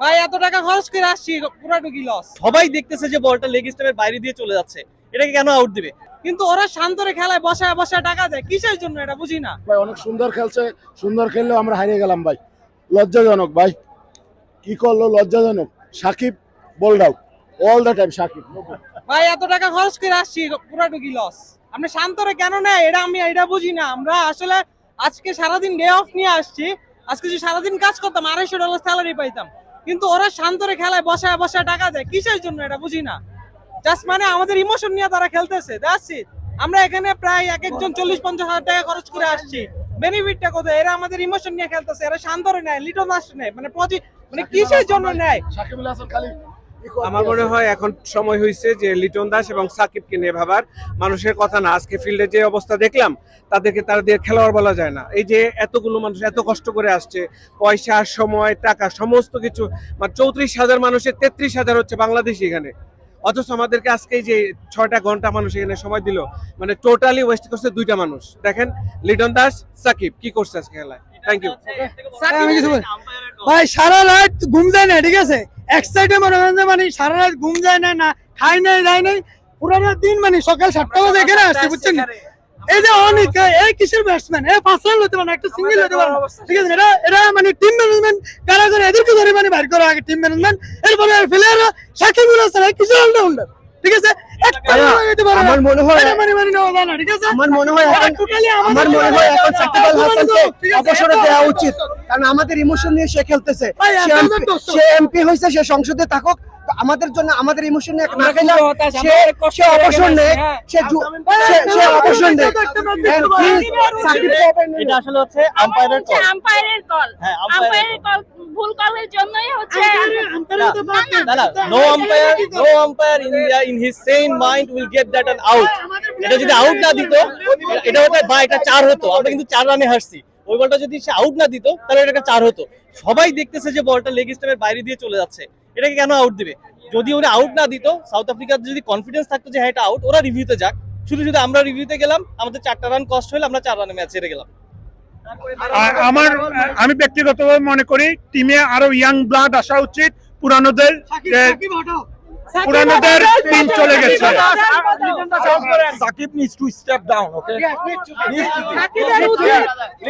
ভাই এত টাকা খরচ করে আসছি পুরাটুকি লস সবাই দেখতেছে যে বলটা লেগ স্টাম্পের বাইরে দিয়ে চলে যাচ্ছে। এটাকে কেন আউট দিবে? কিন্তু ওরা শান্তরে খেলায় বসায় বসায় টাকা দেয়। কিসের জন্য এটা? বুঝি না। ভাই অনেক সুন্দর খেলছে। সুন্দর খেললেও আমরা হারিয়ে গেলাম ভাই। লজ্জাজনক ভাই। কি করল? লজ্জাজনক। Shakib bowled out all the time Shakib. ভাই এত টাকা খরচ করে আসছি পুরাটুকি লস আপনি শান্তরে কেন নেয়? এটা আমি এটা বুঝি না। আমরা আসলে আজকে সারাদিন ডে অফ নিয়ে আসছি। আজকে যদি সারাদিন কাজ করতাম আড়াইশো ডলার স্যালারি পাইতাম। কিন্তু ওরা শান্তরে খেলায় বসায় বসায় টাকা দেয়। কিসের জন্য এটা বুঝি না? জাস্ট মানে আমাদের ইমোশন নিয়ে তারা খেলতেছে দ্যাটস আমরা এখানে প্রায় এক একজন চল্লিশ, পঞ্চাশ হাজার টাকা খরচ করে আসছি। বেনিফিটটা কোথায়? এরা আমাদের ইমোশন নিয়ে খেলতেছে, এরা শান্তরে নেয় লিটন নেয় মানে মানে কিসের জন্য নেয়? সাকিবুল হাসান খালি আমার মনে হয় এখন সময় হয়েছে যে লিটন দাস এবং সাকিবকে নিয়ে ভাবার। মানুষের কথা না আজকে ফিল্ডে যে অবস্থা দেখলাম তাদেরকে তারা দিয়ে খেলোয়াড় বলা যায় না। এই যে এতগুলো মানুষ এত কষ্ট করে আসছে পয়সা সময় টাকা সমস্ত কিছু মানে চৌত্রিশ হাজার মানুষের তেত্রিশ হাজার হচ্ছে বাংলাদেশ এখানে। অথচ আমাদেরকে আজকে যে ছয়টা ঘণ্টা মানুষ এখানে সময় দিল মানে টোটালি ওয়েস্ট করছে দুইটা মানুষ। দেখেন লিটন দাস সাকিব কি করছে আজকে খেলায়? থ্যাংক ইউ ভাই সারা রাত ঘুম যায় না ঠিক আছে? এক সাইডে মনে করেন যে মানে সারা রাত ঘুম যায় না না খাই নাই যায় নাই। পুরো দিন মানে সকাল সাতটা বাজে এখানে আসছে বুঝছেন? এই যে অনেক এই কিসের ব্যাটসম্যান এ পাঁচ রান হতে পারে একটা সিঙ্গেল হতে পারে ঠিক আছে এটা এটা মানে টিম ম্যানেজমেন্ট কারা করে এদেরকে ধরে মানে বাইর করা আগে টিম ম্যানেজমেন্ট এরপরে প্লেয়াররা সাকিবুল হাসান কিসের অলরাউন্ডার ঠিক আছে? আমার মনে হয় মানে মানে নেওয়া যায় না, ঠিক আছে? আমার মনে হয় এখন আমার মনে হয় এখন সাকিব আল হাসানকে অবসরে দেওয়া উচিত। কারণ আমাদের ইমোশন নিয়ে সে খেলতেছে। সে এমপি হয়েছে সে সংসদে থাকুক। তো আমাদের জন্য আমাদের ইমোশন নিয়ে না খেলে সে সে অবসর নেয় হ্যাঁ। সে সে- অবসর নেয়। এটা আসলে হচ্ছে আম্পায়ারের হচ্ছে আম্পায়ারের কল হ্যাঁ আম্পায়ারের কল ভুল কলের জন্যই হচ্ছে না umpire no umpire in in his same mind will get that an out এটা যদি আউট না দিত এটা হতো বা এটা চার হতো আমরা কিন্তু চার রানে হারছি। ওই বলটা যদি সে আউট না দিত তাহলে এটা চার হতো। সবাই দেখতেছে যে বলটা লেগ স্টাম্পের বাইরে দিয়ে চলে যাচ্ছে। এটাকে কেন আউট দিবে? যদি ওরা আউট না দিত সাউথ আফ্রিকার যদি কনফিডেন্স থাকতো যে হ্যাঁ এটা আউট ওরা রিভিউতে যাক। শুধু শুধু আমরা রিভিউতে গেলাম আমাদের চারটা রান কষ্ট হলে আমরা চার রানে ম্যাচ হেরে গেলাম। আমার আমি ব্যক্তিগতভাবে মনে করি টিমে আরও ইয়াং ব্লাড আসা উচিত। পুরানোদের পুরানোদের টিম চলে গেছে। Shakib needs to step down okay সাকিবের উচিত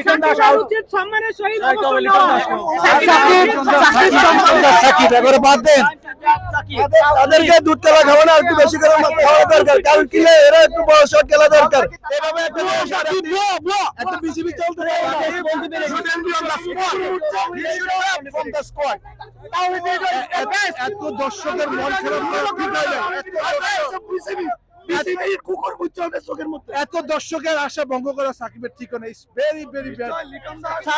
সাকিবের সম্মানের সহিত অবসর সাকিব এবারে বাদ দেন তাদেরকে দুধ খেলা খাওয়া না একটু বেশি করে খাওয়া দরকার কারণ কি এরা একটু বড় শট খেলা দরকার এভাবে একটা একটা বিসিবি চলতে এত দর্শকের মন খারাপ করা ঠিক হয় না। এত দর্শকের আশা ভঙ্গ করা সাকিবের ঠিক না ইটস ভেরি ভেরি ব্যাড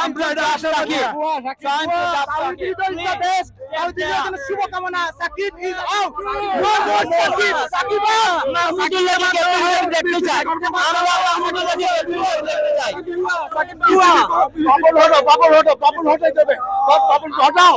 আমরা এটা আশা রাখি শুভকামনা Shakib is out one more Shakib Shakib Mahmudullah কে দেখতে চাই আমরা মাহমুদুল্লাহ কে দেখতে চাই বাবল হটো বাবল হটো বাবল হটাই দেবে বাবল হটাও